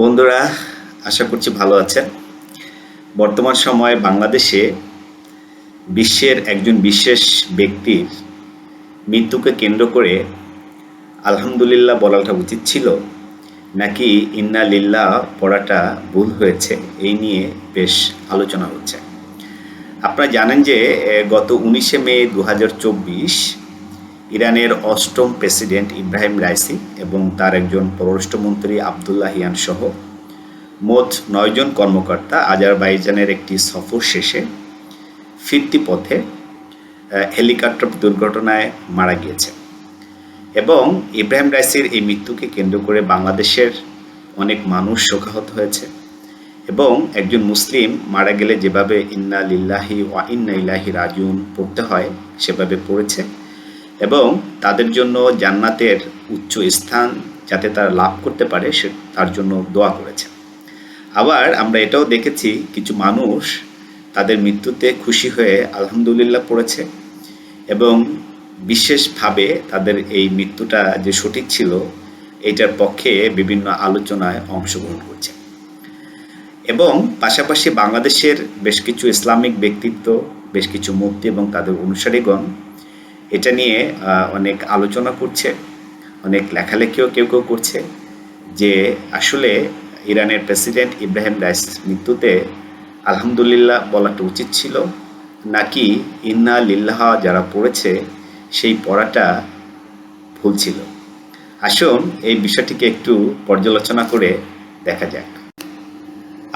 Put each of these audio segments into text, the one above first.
বন্ধুরা, আশা করছি ভালো আছেন। বর্তমান সময়ে বাংলাদেশে বিশ্বের একজন বিশেষ ব্যক্তির মৃত্যুকে কেন্দ্র করে আলহামদুলিল্লাহ বলাটা উচিত ছিল, নাকি ইন্না লিল্লাহ পড়াটা ভুল হয়েছে, এই নিয়ে বেশ আলোচনা হচ্ছে। আপনারা জানেন যে গত উনিশে মে দু হাজার চব্বিশ ইরানের অষ্টম প্রেসিডেন্ট ইব্রাহিম রাইসি এবং তার একজন পররাষ্ট্রমন্ত্রী আবদুল্লাহ হিয়ান সহ মোট নয়জন কর্মকর্তা আজারবাইজানের একটি সফর শেষে ফিরতি পথে হেলিকপ্টার দুর্ঘটনায় মারা গিয়েছে এবং ইব্রাহিম রাইসির এই মৃত্যুকে কেন্দ্র করে বাংলাদেশের অনেক মানুষ শোকাহত হয়েছে এবং একজন মুসলিম মারা গেলে যেভাবে ইন্না লিল্লাহি ওয়া ইন্না ইলাহি রাজিউন পড়তে হয়, সেভাবে পড়েছে। এবং তাদের জন্য জান্নাতের উচ্চ স্থান যাতে তারা লাভ করতে পারে, সে তার জন্য দোয়া করেছে। আবার আমরা এটাও দেখেছি কিছু মানুষ তাদের মৃত্যুতে খুশি হয়ে আলহামদুলিল্লাহ পড়েছে এবং বিশেষভাবে তাদের এই মৃত্যুটা যে সঠিক ছিল, এটার পক্ষে বিভিন্ন আলোচনায় অংশগ্রহণ করছে। এবং পাশাপাশি বাংলাদেশের বেশ কিছু ইসলামিক ব্যক্তিত্ব, বেশ কিছু মুক্তি এবং তাদের অনুসারীগণ এটা নিয়ে অনেক আলোচনা করছে, অনেক লেখালেখিও কেউ কেউ করছে যে আসলে ইরানের প্রেসিডেন্ট ইব্রাহিম রাইস মৃত্যুতে আলহামদুলিল্লাহ বলাটা উচিত ছিল, নাকি ইন্না লিল্লাহ যারা পড়েছে সেই পড়াটা ভুল ছিল। আসুন এই বিষয়টিকে একটু পর্যালোচনা করে দেখা যাক।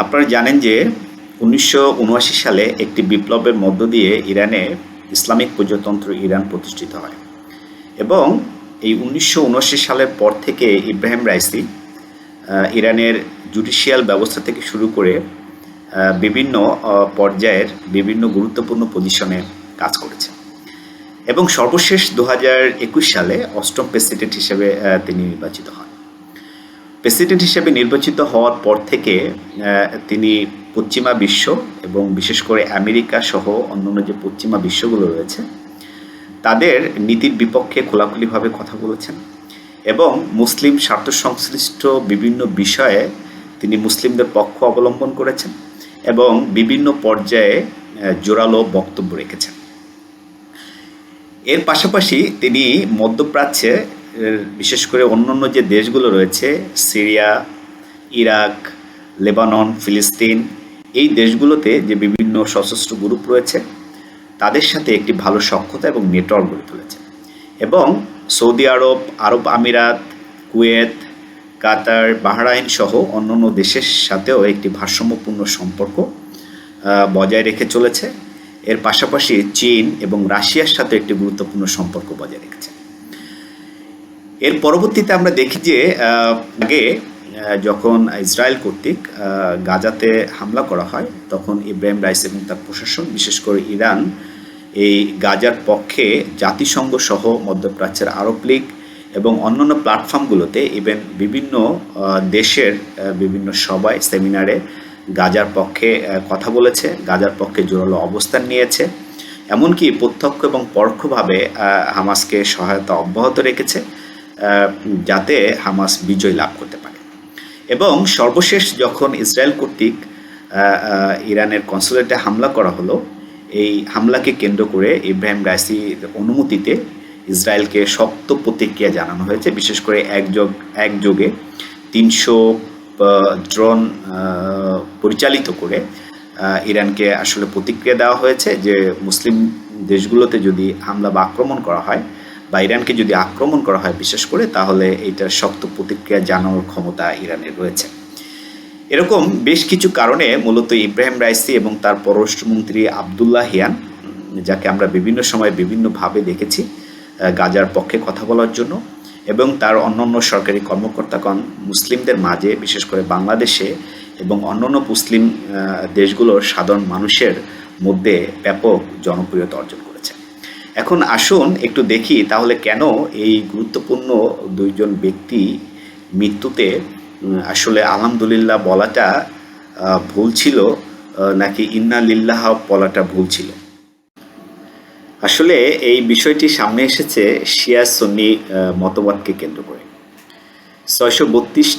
আপনারা জানেন যে উনিশশো উনআশি সালে একটি বিপ্লবের মধ্য দিয়ে ইরানে ইসলামিক প্রজাতন্ত্র ইরান প্রতিষ্ঠিত হয়। এবং এই উনিশশো উনআশি সালের পর থেকে ইব্রাহিম রাইসি ইরানের জুডিশিয়াল ব্যবস্থা থেকে শুরু করে বিভিন্ন পর্যায়ের বিভিন্ন গুরুত্বপূর্ণ পজিশনে কাজ করেছে। এবং সর্বশেষ দু হাজার একুশ সালে অষ্টম প্রেসিডেন্ট হিসেবে তিনি নির্বাচিত হন। প্রেসিডেন্ট হিসেবে নির্বাচিত হওয়ার পর থেকে তিনি পশ্চিমা বিশ্ব এবং বিশেষ করে আমেরিকা সহ অন্যান্য যে পশ্চিমা বিশ্বগুলো রয়েছে, তাদের নীতির বিপক্ষে খোলাখুলিভাবে কথা বলেছেন এবং মুসলিম স্বার্থ সংশ্লিষ্ট বিভিন্ন বিষয়ে তিনি মুসলিমদের পক্ষ অবলম্বন করেছেন এবং বিভিন্ন পর্যায়ে জোরালো বক্তব্য রেখেছেন। এর পাশাপাশি তিনি মধ্যপ্রাচ্যে বিশেষ করে অন্যান্য যে দেশগুলো রয়েছে, সিরিয়া, ইরাক, লেবানন, ফিলিস্তিন এই দেশগুলোতে যে বিভিন্ন সশস্ত্র গ্রুপ রয়েছে, তাদের সাথে একটি ভালো সক্ষতা এবং নেটওয়ার্ক গড়ে তুলেছে। এবং সৌদি আরব আরব আমিরাত, কুয়েত, কাতার, বাহরাইন সহ অন্যান্য দেশের সাথেও একটি ভারসাম্যপূর্ণ সম্পর্ক বজায় রেখে চলেছে। এর পাশাপাশি চীন এবং রাশিয়ার সাথে একটি গুরুত্বপূর্ণ সম্পর্ক বজায় রেখেছে। এর পরবর্তীতে আমরা দেখি যে আগে যখন ইসরায়েল কর্তৃক গাজাতে হামলা করা হয়, তখন ইব্রাহিম রাইস এবং তার প্রশাসন, বিশেষ করে ইরান, এই গাজার পক্ষে জাতিসংঘ সহ মধ্যপ্রাচ্যের আরব লীগ এবং অন্যান্য প্ল্যাটফর্মগুলোতে ইভেন বিভিন্ন দেশের বিভিন্ন সভায়, সেমিনারে গাজার পক্ষে কথা বলেছে, গাজার পক্ষে জোরালো অবস্থান নিয়েছে। এমনকি প্রত্যক্ষ এবং পরোক্ষভাবে হামাসকে সহায়তা অব্যাহত রেখেছে যাতে হামাস বিজয় লাভ করতে পারে। এবং সর্বশেষ যখন ইসরায়েল কর্তৃক ইরানের কনসুলেটে হামলা করা হলো, এই হামলাকে কেন্দ্র করে ইব্রাহিম রাইসির অনুমতিতে ইসরায়েলকে শক্ত প্রতিক্রিয়া জানানো হয়েছে। বিশেষ করে একযোগ একযোগে তিনশো ড্রোন পরিচালিত করে ইরানকে আসলে প্রতিক্রিয়া দেওয়া হয়েছে যে মুসলিম দেশগুলোতে যদি হামলা বা আক্রমণ করা হয় বা ইরানকে যদি আক্রমণ করা হয় বিশেষ করে, তাহলে এইটার শক্ত প্রতিক্রিয়া জানানোর ক্ষমতা ইরানের রয়েছে। এরকম বেশ কিছু কারণে মূলত ইব্রাহিম রাইসি এবং তার পররাষ্ট্রমন্ত্রী আবদুল্লাহ হিয়ান যাকে আমরা বিভিন্ন সময় বিভিন্নভাবে দেখেছি গাজার পক্ষে কথা বলার জন্য এবং তার অন্যান্য সরকারি কর্মকর্তাগণ মুসলিমদের মাঝে, বিশেষ করে বাংলাদেশে এবং অন্যান্য মুসলিম দেশগুলোর সাধারণ মানুষের মধ্যে ব্যাপক জনপ্রিয়তা অর্জন এখন আসুন একটু দেখি তাহলে কেন এই গুরুত্বপূর্ণ দুইজন ব্যক্তি মৃত্যুতে আসলে আলহামদুলিল্লাহ বলাটা ভুল ছিল নাকি ইন্না লিল্লাহ বলাটা ভুল ছিল? আসলে এই বিষয়টি সামনে এসেছে শিয়া সন্নি মতবাদকে কেন্দ্র করে। ছয়শো বত্রিশ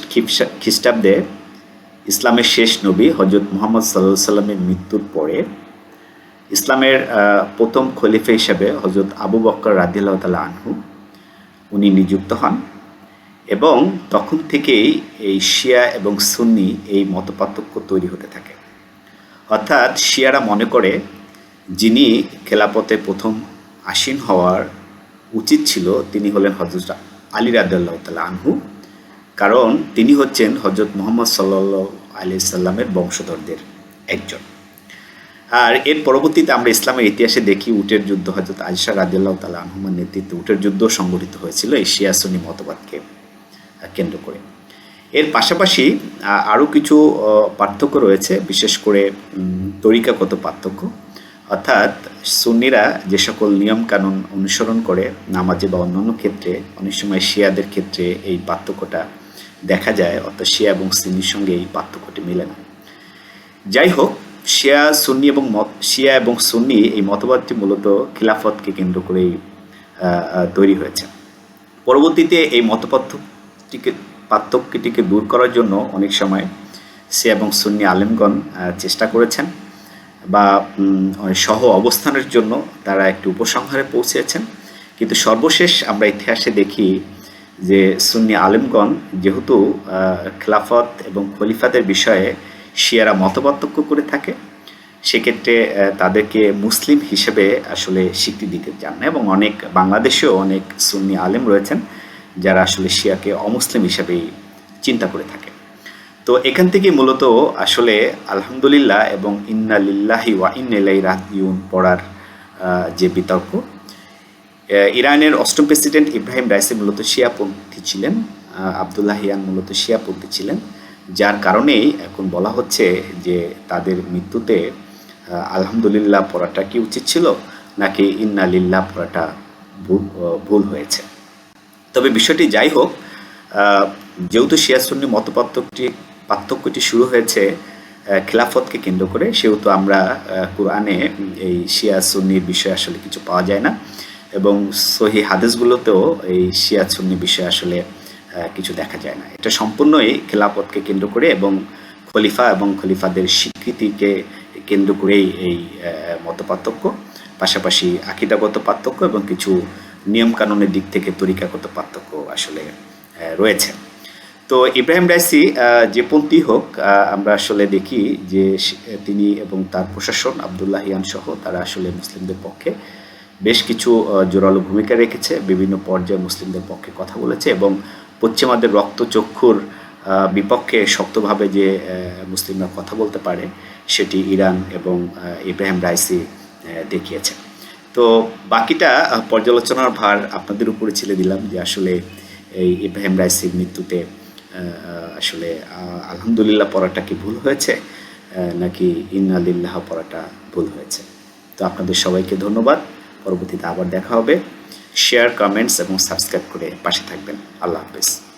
খ্রিস্টাব্দে ইসলামের শেষ নবী হজরত মোহাম্মদ সাল্লাহ সাল্লামের মৃত্যুর পরে ইসলামের প্রথম খলিফা হিসেবে হজরত আবু বক্কর রাদিল্লাহ আনহু, উনি নিযুক্ত হন এবং তখন থেকেই এই শিয়া এবং সুন্নি এই মতপার্থক্য তৈরি হতে থাকে। অর্থাৎ শিয়ারা মনে করে যিনি খেলাপথে প্রথম আসীন হওয়ার উচিত ছিল, তিনি হলেন হজরত আলী রাদাল্লাহ আনহু। কারণ তিনি হচ্ছেন হজরত মোহাম্মদ সাল্লাহ আলি সাল্লামের বংশধরদের একজন। আর এর পরবর্তীতে আমরা ইসলামের ইতিহাসে দেখি উটের যুদ্ধ হজরত আয়সা রাদিল্লাহ তালা আনহুমার নেতৃত্বে উটের যুদ্ধ সংগঠিত হয়েছিল এই শিয়া সুন্নি মতবাদকে কেন্দ্র করে। এর পাশাপাশি আরও কিছু পার্থক্য রয়েছে, বিশেষ করে তরিকাগত পার্থক্য। অর্থাৎ সুন্নিরা যে সকল নিয়মকানুন অনুসরণ করে নামাজে বা অন্যান্য ক্ষেত্রে, অনেক সময় শিয়াদের ক্ষেত্রে এই পার্থক্যটা দেখা যায়, অর্থাৎ শিয়া এবং সুন্নির সঙ্গে এই পার্থক্যটি মেলে না। যাই হোক শিয়া, সুন্নি এবং মত, শিয়া এবং সুন্নি এই মতবাদটি মূলত খিলাফতকে কেন্দ্র করেই তৈরি হয়েছে। পরবর্তীতে এই মতপার্থক্যটিকে, পার্থক্যটিকে দূর করার জন্য অনেক সময় শিয়া এবং সুন্নি আলেমগণ চেষ্টা করেছেন বা সহ অবস্থানের জন্য তারা একটি উপসংহারে পৌঁছেছেন। কিন্তু সর্বশেষ আমরা ইতিহাসে দেখি যে সুন্নি আলেমগণ যেহেতু খেলাফত এবং খলিফাদের বিষয়ে শিয়ারা মতপার্থক্য করে থাকে সেক্ষেত্রে তাদেরকে মুসলিম হিসেবে আসলে স্বীকৃতি দিতে চান না এবং অনেক বাংলাদেশেও অনেক সুন্নি আলেম রয়েছেন যারা আসলে শিয়াকে অমুসলিম হিসেবেই চিন্তা করে থাকে। তো এখান থেকে মূলত আসলে আলহামদুলিল্লাহ এবং ইন্না লিল্লাহি ওয়া ইন্নালাই রাজিউন পড়ার যে বিতর্ক। ইরানের অষ্টম প্রেসিডেন্ট ইব্রাহিম রাইসি মূলত শিয়াপন্থী ছিলেন আহ, আবদুল্লাহ ইয়ান মূলত শিয়াপন্থী ছিলেন। যার কারণেই এখন বলা হচ্ছে যে তাদের মৃত্যুতে আলহামদুলিল্লাহ পড়াটা কি উচিত ছিল, নাকি ইন্না লিল্লাহ পড়াটা ভুল হয়েছে। তবে বিষয়টি যাই হোক যেহেতু শিয়া সুন্নি মতপার্থক্যটি, পার্থক্যটি শুরু হয়েছে খিলাফতকে কেন্দ্র করে, সেহেতু আমরা কোরআনে এই শিয়া সুন্নির বিষয়ে আসলে কিছু পাওয়া যায় না। এবং সহি হাদিসগুলোতেও এই শিয়া সুন্নি বিষয়ে আসলে কিছু দেখা যায় না। এটা সম্পূর্ণই খেলাপথকে কেন্দ্র করে এবং খলিফা এবং খলিফাদের স্বীকৃতিকে কেন্দ্র করেই এই মত পার্থক্য পাশাপাশি আকিদাগত পার্থক্য এবং কিছু নিয়মকানুনের দিক থেকে তরিকাগত পার্থক্য আসলে রয়েছে। তো ইব্রাহিম রাইসি যে পন্থী হোক আমরা আসলে দেখি যে তিনি এবং তার প্রশাসন আবদুল্লাহ ইয়ান সহ তারা আসলে মুসলিমদের পক্ষে বেশ কিছু জোরালো ভূমিকা রেখেছে। বিভিন্ন পর্যায়ে মুসলিমদের পক্ষে কথা বলেছে এবং পশ্চিমাদের রক্তচক্ষুর বিপক্ষে শক্তভাবে যে মুসলিমরা কথা বলতে পারে সেটি ইরান এবং ইব্রাহিম রাইসি আহ, দেখিয়েছে তো বাকিটা পর্যালোচনার ভার আপনাদের উপরে ছেড়ে দিলাম যে আসলে এই ইব্রাহিম রাইসির মৃত্যুতে আসলে আলহামদুলিল্লাহ পড়াটা কি ভুল হয়েছে নাকি ইন্নালিল্লাহ পড়াটা ভুল হয়েছে। তো আপনাদের সবাইকে ধন্যবাদ। পরবর্তীতে আবার দেখা হবে। শেয়ার কমেন্টস এবং সাবস্ক্রাইব করে পাশে থাকবেন। আল্লাহ হাফেজ।